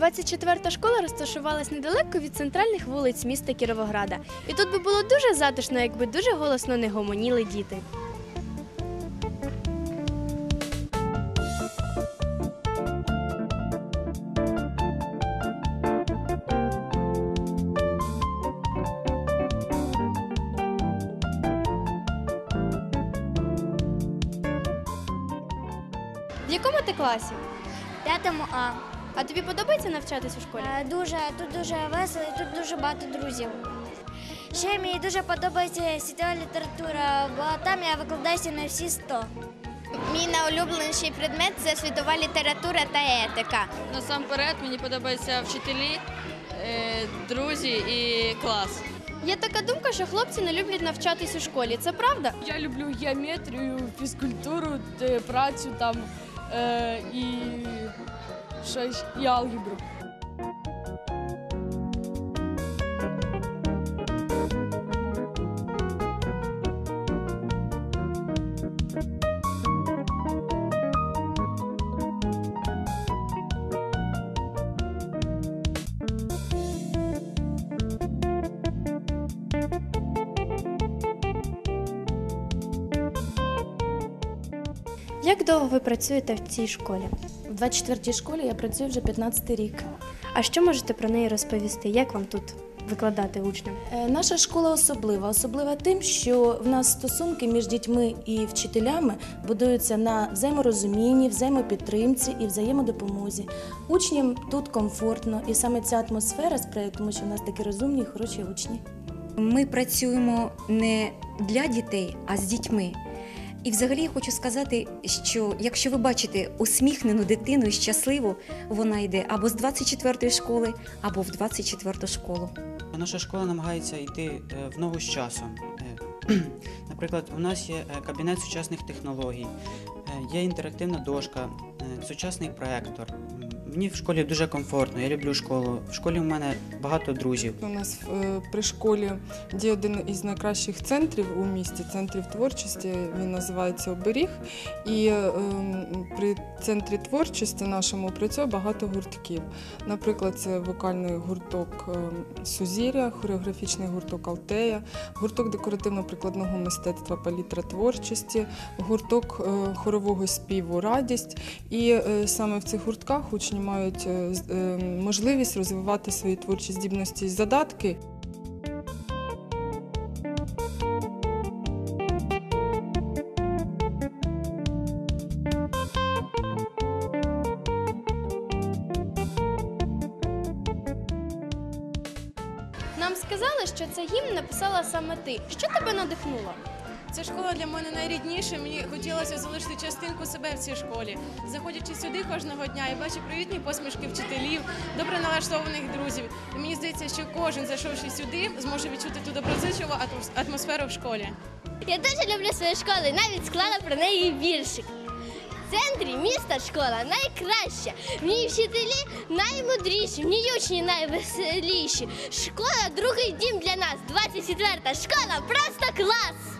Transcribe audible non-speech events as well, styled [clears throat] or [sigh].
24-та школа розташувалась недалеко від центральних вулиць міста Кіровограда. І тут би було дуже затишно, якби дуже голосно не гомоніли діти. В якому ти класі? П'ятому А. А тобі подобається навчатись у школі? Е, Дуже тут дуже весело, і тут дуже багато друзів. Ще мені дуже подобається світова література, бо там я викладаюся на всі 100. Мій найулюбленіший предмет це світова література та етика. Насамперед мені подобаються вчителі, е, друзі і клас. Є така думка, що хлопці не люблять навчатись у школі. Це правда? Я люблю геометрію, фізкультуру, те- працю там е, і щось і алгебру. Як довго ви працюєте в цій школі? В 24-й школі я працюю вже 15 рік. А що можете про неї розповісти? Як вам тут викладати учням? Е, Наша школа особлива. Особлива тим, що в нас стосунки між дітьми і вчителями будуються на взаєморозумінні, взаємопідтримці і взаємодопомозі. Учням тут комфортно, і саме ця атмосфера сприяє, тому що в нас такі розумні і хороші учні. Ми працюємо не для дітей, а з дітьми. І взагалі я хочу сказати, що якщо ви бачите усміхнену дитину і щасливу, вона йде або з 24-ї школи, або в 24-ту школу. Наша школа намагається йти е, в ногу з часом. Е, [clears throat] Наприклад, у нас є е, кабінет сучасних технологій, є інтерактивна дошка, сучасний проектор. Мені в школі дуже комфортно, я люблю школу. В школі у мене багато друзів. У нас е, при школі діє один із найкращих центрів у місті, центрів творчості. Він називається Оберіг. І е, при центрі творчості нашому працює багато гуртків. Наприклад, це вокальний гурток е, Сузір'я, хореографічний гурток Алтея, гурток декоративно-прикладного мистецтва палітра творчості, гурток е, хорового співу Радість. І е, саме в цих гуртках учні мають е, е, можливість розвивати свої творчі здібності і задатки. Нам сказали, що цей гімн написала саме ти. Що тебе надихнуло? Ця школа для мене найрідніша. Мені хотілося залишити частинку себе в цій школі. Заходячи сюди кожного дня, я бачу привітні посмішки вчителів, добре налаштованих друзів. І мені здається, що кожен, зайшовши сюди, зможе відчути ту доброзичливу атмос- атмосферу в школі. Я дуже люблю свою школу і навіть склала про неї віршик. В центрі міста школа найкраща. В вчителі наймудріші, в ній учні найвеселіші. Школа другий дім для нас. 24-та школа просто клас!